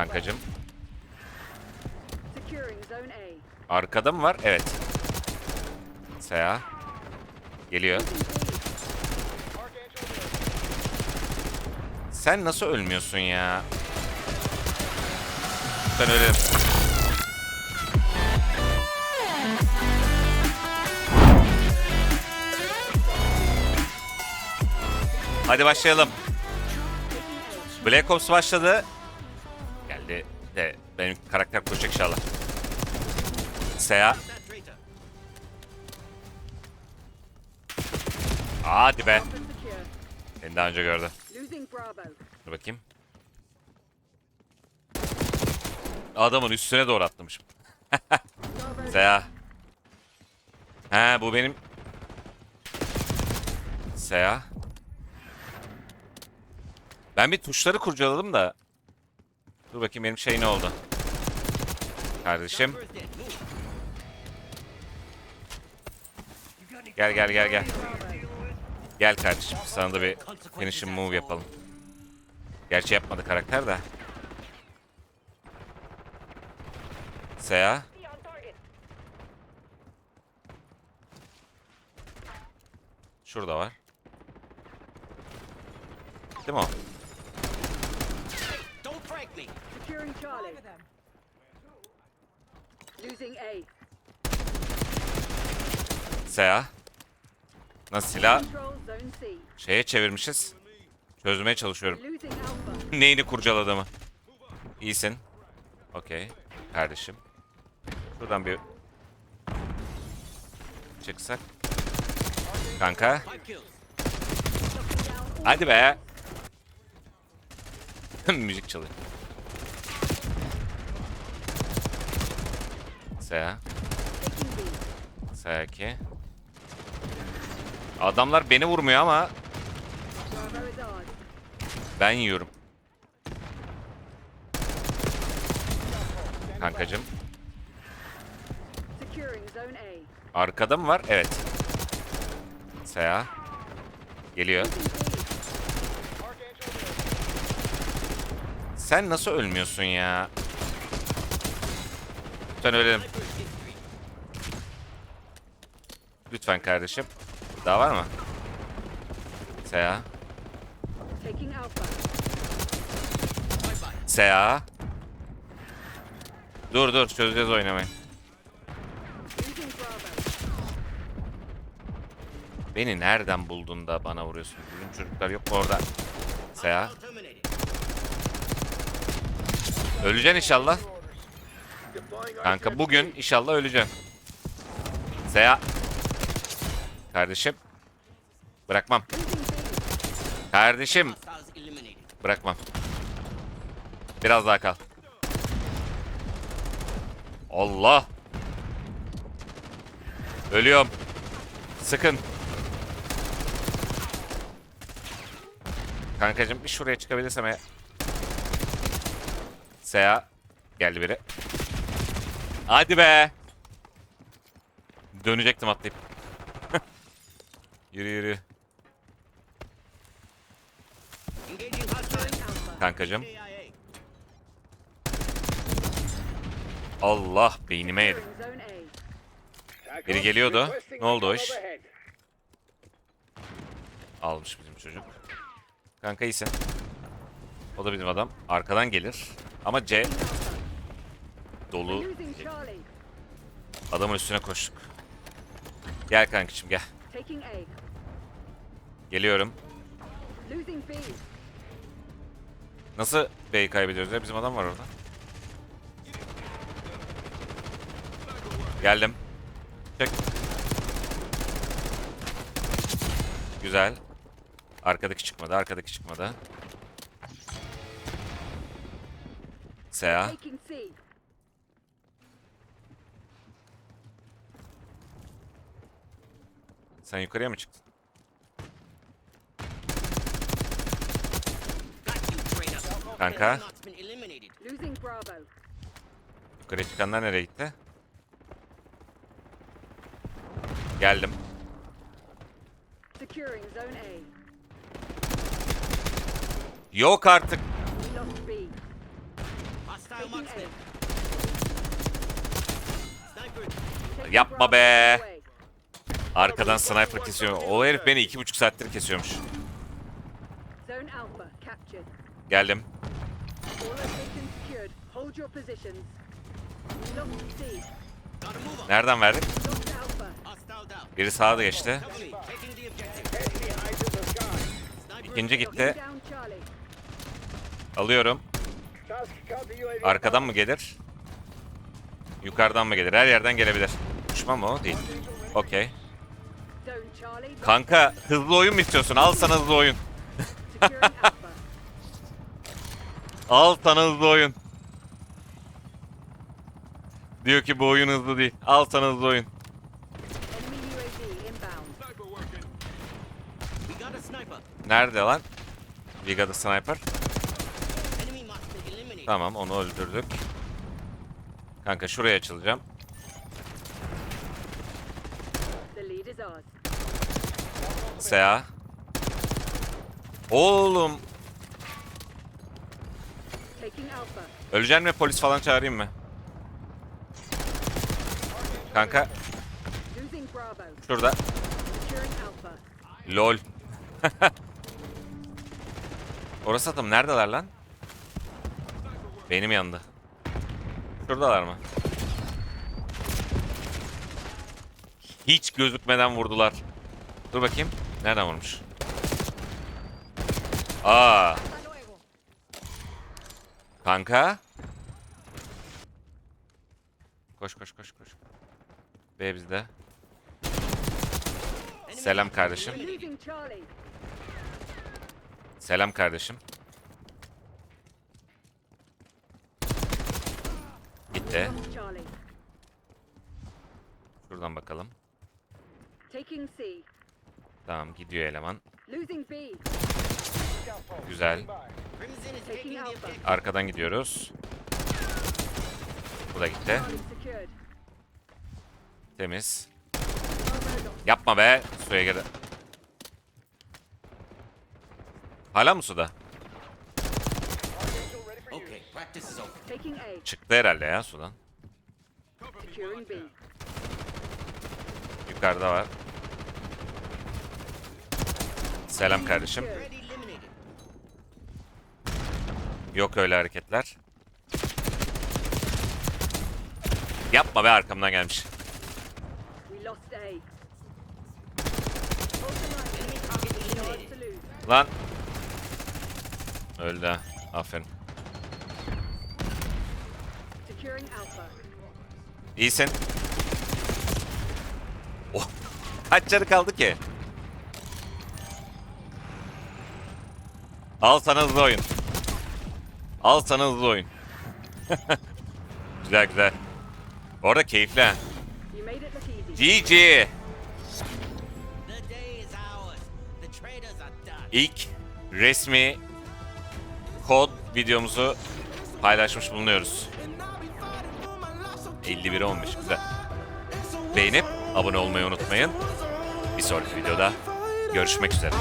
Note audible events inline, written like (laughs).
Kankacım. Arkada mı var? Evet. Seha. Geliyor. Sen nasıl ölmüyorsun ya? Ben ölerim. Hadi başlayalım. Black Ops başladı. De benim karakter kuracak inşallah. Seha. Hadi be. Beni daha önce gördü. Dur bakayım. Adamın üstüne doğru atlamışım. (laughs) Seha. He bu benim... Seha. Ben bir tuşları kurcaladım da. Dur bakayım benim şey ne oldu. Kardeşim. Gel gel gel gel. Gel kardeşim sana da bir finishing move yapalım. Gerçi yapmadı karakter de. Seha. Şurada var. Değil mi o? Securing Charlie. Losing A. Seha. Nasıl silah Control zone C. şeye çevirmişiz. Çözmeye çalışıyorum. Losing Alpha. (laughs) Neyini kurcaladığımı. İyisin. Okey. Kardeşim. Şuradan bir çıksak. Kanka. Hadi be. (laughs) Müzik çalıyor. Seha. Taking B. Seha 2. Adamlar beni vurmuyor ama ben yiyorum. Kankacım. Arkada mı var? Evet. Seha. Geliyor. Sen nasıl ölmüyorsun ya? Lütfen ölelim. Lütfen kardeşim. Daha var mı? Seha. Seha. Dur dur çözeceğiz oynamayı. Beni nereden buldun da bana vuruyorsun? Bizim çocuklar yok mu orada? Seha. Öleceksin inşallah. Kanka bugün inşallah öleceksin. Seha. Kardeşim. Bırakmam. Kardeşim. Bırakmam. Biraz daha kal. Allah. Ölüyorum. Sıkın. Kankacım bir şuraya çıkabilirsem ya. Seha. Geldi biri. Hadi be. Dönecektim atlayıp. (laughs) yürü yürü. Kankacım. Allah beynime yedi. Biri geliyordu. Ne oldu o iş? Almış bizim çocuk. Kanka iyisin. O da bizim adam. Arkadan gelir. Ama C dolu. Adamın üstüne koştuk. Gel kankacığım gel. Geliyorum. Nasıl B'yi kaybediyoruz ya? Bizim adam var orada. Geldim. Çek. Güzel. Arkadaki çıkmadı, arkadaki çıkmadı. Seha. Taking C. Sen yukarıya mı çıktın? Kanka. Yukarıya çıkanlar nereye gitti? Geldim. Yok artık. Yapma be. Arkadan sniper kesiyor. O herif beni iki buçuk saattir kesiyormuş. Geldim. Nereden verdik? Biri sağda geçti. İkinci gitti. Alıyorum. Arkadan mı gelir? Yukarıdan mı gelir? Her yerden gelebilir. Düşman mı o? Değil. Okey. Kanka hızlı oyun mu istiyorsun? Al sana hızlı oyun. (laughs) Al sana hızlı oyun. Diyor ki bu oyun hızlı değil. Al sana hızlı oyun. Nerede lan? We got a sniper. Tamam onu öldürdük. Kanka şuraya açılacağım. Sea. Oğlum. Öleceksin mi? Polis falan çağırayım mı? Kanka şurada. Lol. (laughs) Orası adam neredeler lan? Benim yandı. Şuradalar mı? Hiç gözükmeden vurdular. Dur bakayım. Nereden vurmuş? Aa. Kanka. Koş koş koş koş. B bizde. Selam kardeşim. Selam kardeşim. Gitti. Şuradan bakalım. Taking C. Tamam gidiyor eleman. Güzel. Arkadan gidiyoruz. Bu da gitti. Temiz. Yapma be. Suya girdi. Hala mı suda? Çıktı herhalde ya sudan. Yukarıda var. Selam kardeşim. Yok öyle hareketler. Yapma be arkamdan gelmiş. Lan. Öldü. Aferin. İyisin. Oh. Kaç canı kaldı ki? Al sana hızlı oyun. Al sana hızlı oyun. (laughs) güzel güzel. Orada keyifli ha. GG. İlk resmi kod videomuzu paylaşmış bulunuyoruz. 51 olmuş güzel. Beğenip abone olmayı unutmayın. Bir sonraki videoda görüşmek üzere.